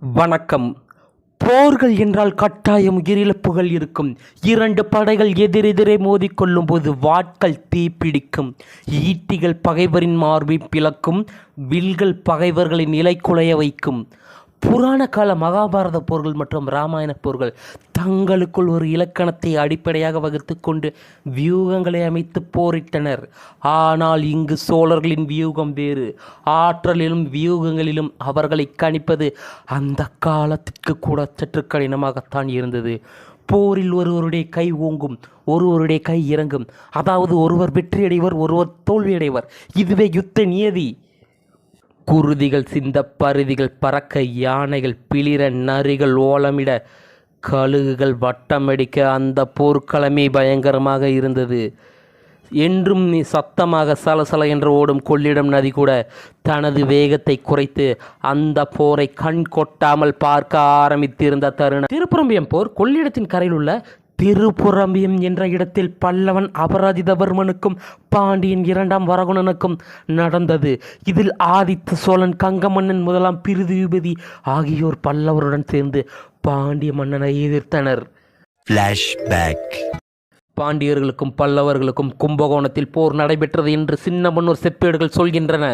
வணக்கம். போர்கள் என்றால் கட்டாயம் உயிரிழப்புகள் இருக்கும். இரண்டு படைகள் எதிரெதிரே மோதிக்கொள்ளும் போது வாட்கள் தீப்பிடிக்கும் ஈட்டிகள் பகைவரின் மார்பை பிளக்கும். வில்கள் பகைவர்களின் நிலை குலைய வைக்கும். புராண கால மகாபாரத போர்கள் மற்றும் ராமாயண போர்கள் தங்களுக்குள் ஒரு இலக்கணத்தை அடிப்படையாக வகுத்து கொண்டு வியூகங்களை அமைத்து போரிட்டனர். ஆனால் இங்கு சோழர்களின் வியூகம் வேறு. ஆற்றலிலும் வியூகங்களிலும் அவர்களை கணிப்பது அந்த காலத்திற்கு கூட சற்று கடினமாகத்தான் இருந்தது. போரில் ஒருவருடைய கை ஓங்கும் ஒருவருடைய கை இறங்கும். அதாவது ஒருவர் வெற்றியடைவர் ஒருவர் தோல்வியடைவர். இதுவே யுத்த நியதி. குருதிகள் சிந்த பருதிகள் பறக்க யானைகள் பிளிர நரிகள் ஓலமிட கழுகுகள் வட்டமடிக்க அந்த போர்க்களமே பயங்கரமாக இருந்தது. என்றும் நீ சத்தமாக சலசல என்று ஓடும் கொள்ளிடம் நதி கூட தனது வேகத்தை குறைத்து அந்த போரை கண் கொட்டாமல் பார்க்க ஆரம்பித்திருந்த தருணம். திருப்புறம்பியம் போர் கொள்ளிடத்தின் கரையில் உள்ள திருப்புறம்பியம் என்ற இடத்தில் பல்லவன் அபராஜிதவர்மனுக்கும் பாண்டியன் இரண்டாம் வரகுணனுக்கும் நடந்தது. இதில் ஆதித்த சோழன் கங்க மன்னன் முதலாம் பிரிதிபதி ஆகியோர் பல்லவருடன் சேர்ந்து பாண்டிய மன்னனை எதிர்த்தனர். பாண்டியர்களுக்கும் பல்லவர்களுக்கும் கும்பகோணத்தில் போர் நடைபெற்றது என்று சின்னமன்னூர் செப்பேடுகள் சொல்கின்றன.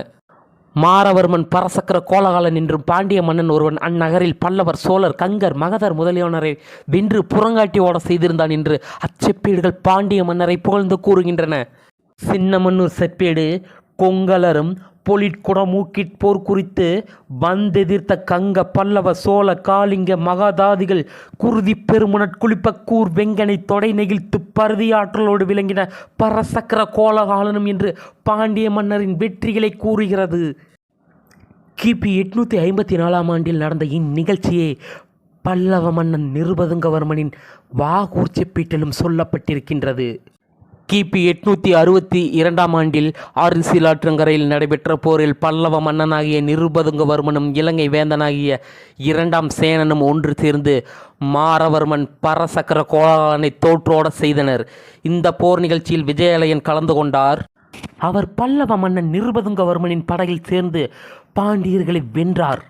மாரவர்மன் பரசக்கர கோலகாலன் என்றும் பாண்டிய மன்னன் ஒருவன் அந்நகரில் பல்லவர் சோழர் கங்கர் மகதர் முதலியோனரை வென்று புறங்காட்டி ஓட செய்திருந்தான் என்று அச்செப்பேடுகள் பாண்டிய மன்னரை புகழ்ந்து கூறுகின்றன. சின்னமன்னூர் செப்பேடு கொங்கலரும் பொலிட்குடமூக்கிட் போர் குறித்து வந்தெதிர்த்த கங்க பல்லவ சோழ காளிங்க மகாதாதிகள் குருதி பெருமுனட் குளிப்பக்கூர் வெங்கனை தொடை நெகிழ்த்து பருதி ஆற்றலோடு விளங்கின பரசக்கர கோலகாலனும் என்று பாண்டிய மன்னரின் வெற்றிகளை கூறுகிறது. கிபி எட்நூற்றி ஐம்பத்தி நாலாம் ஆண்டில் நடந்த இந்நிகழ்ச்சியே பல்லவ மன்னன் நிருபதுங்கவர்மனின் வாகூர் செப்பீட்டிலும் சொல்லப்பட்டிருக்கின்றது. கிபி எட்நூற்றி அறுபத்தி இரண்டாம் ஆண்டில் ஆற்றிலாற்றங்கரையில் நடைபெற்ற போரில் பல்லவ மன்னனாகிய நிருபதுங்கவர்மனும் இலங்கை வேந்தனாகிய இரண்டாம் சேனனும் ஒன்று சேர்ந்து மாரவர்மன் பரசக்கர கோலாலனை தோற்றோட செய்தனர். இந்த போர் நிகழ்ச்சியில் விஜயாலயன் கலந்து கொண்டார். அவர் பல்லவ மன்னன் நிருபதுங்கவர்மனின் படையில் சேர்ந்து பாண்டியர்களை வென்றார்.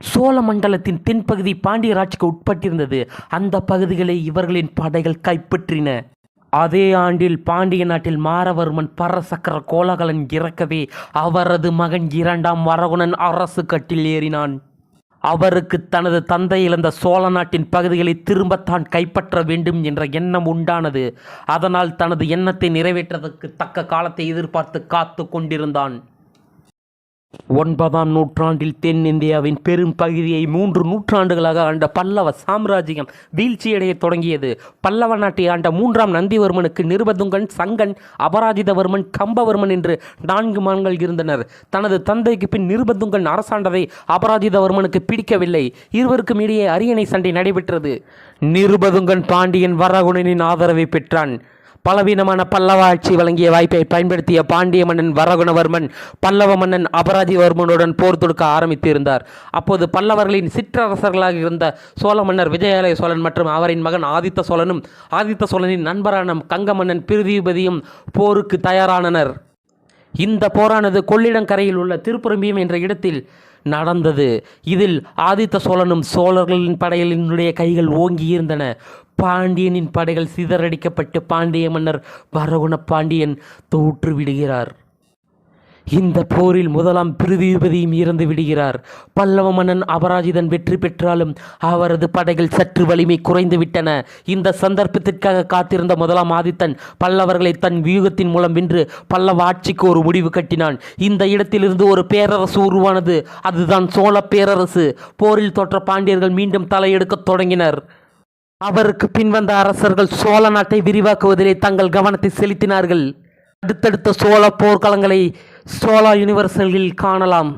சோழ மண்டலத்தின் தென்பகுதி பாண்டியராட்சிக்கு உட்பட்டிருந்தது. அந்த பகுதிகளை இவர்களின் படைகள் கைப்பற்றின. அதே ஆண்டில் பாண்டிய நாட்டில் மாரவர்மன் பரசக்கர கோலகலன் இறக்கவே அவரது மகன் இரண்டாம் வரகுணன் அரசு கட்டில் ஏறினான். அவருக்கு தனது தந்தை இழந்த சோழ நாட்டின் பகுதிகளை திரும்பத்தான் கைப்பற்ற வேண்டும் என்ற எண்ணம் உண்டானது. அதனால் தனது எண்ணத்தை நிறைவேற்றுவதற்கு தக்க காலத்தை எதிர்பார்த்து காத்து கொண்டிருந்தான். ஒன்பதாம் நூற்றாண்டில் தென்னிந்தியாவின் பெரும் பகுதியை மூன்று நூற்றாண்டுகளாக ஆண்ட பல்லவ சாம்ராஜ்யம் வீழ்ச்சியடையத் தொடங்கியது. பல்லவ நாட்டை ஆண்ட மூன்றாம் நந்திவர்மனுக்கு நிருபதுங்கன் சங்கன் அபராஜிதவர்மன் கம்பவர்மன் என்று நான்கு மகன்கள் இருந்தனர். தனது தந்தைக்கு பின் நிருபதுங்கன் அரசாண்டதை அபராஜிதவர்மனுக்கு பிடிக்கவில்லை. இருவருக்கும் இடையே அரியணை சண்டை நடைபெற்றது. நிருபதுங்கன் பாண்டியன் வரகுணனின் ஆதரவை பெற்றான். பலவீனமான பல்லவ ஆட்சி வழங்கிய வாய்ப்பை பயன்படுத்திய பாண்டிய மன்னன் வரகுணவர்மன் பல்லவ மன்னன் அபராஜிவர்மனுடன் போர் தொடுக்க ஆரம்பித்திருந்தார். அப்போது பல்லவர்களின் சிற்றரசர்களாக இருந்த சோழ மன்னர் விஜயாலய சோழன் மற்றும் அவரின் மகன் ஆதித்த சோழனும் ஆதித்த சோழனின் நண்பரான கங்க மன்னன் பிரிதிபதியும் போருக்கு தயாரானனர். இந்த போரானது கொள்ளிடங்கரையில் உள்ள திருப்புரம்பியம் என்ற இடத்தில் நடந்தது. இதில் ஆதித்த சோழனும் சோழர்களின் படைகளினுடைய கைகள் ஓங்கி இருந்தன பாண்டியனின் படைகள் சிதறடிக்கப்பட்டு பாண்டிய மன்னர் வரகுண பாண்டியன் தோற்று விடுகிறார். இந்த போரில் முதலாம் பிரிதிபதியும் இறந்து விடுகிறார். பல்லவ மன்னன் அபராஜிதன் வெற்றி பெற்றாலும் அவரது படைகள் சற்று வலிமை குறைந்து விட்டன. இந்த சந்தர்ப்பத்திற்காக காத்திருந்த முதலாம் ஆதித்தன் பல்லவர்களை தன் வியூகத்தின் மூலம் வென்று பல்லவ ஆட்சிக்கு ஒரு முடிவு கட்டினான். இந்த இடத்திலிருந்து ஒரு பேரரசு உருவானது. அதுதான் சோழ பேரரசு. போரில் தோற்ற பாண்டியர்கள் மீண்டும் தலையெடுக்கத் தொடங்கினர். அவருக்கு பின்வந்த அரசர்கள் சோழ நாட்டை விரிவாக்குவதிலே தங்கள் கவனத்தை செலுத்தினார்கள். அடுத்தடுத்த சோழ போர்க்களங்களை சோழா யூனிவர்சலில் காணலாம்.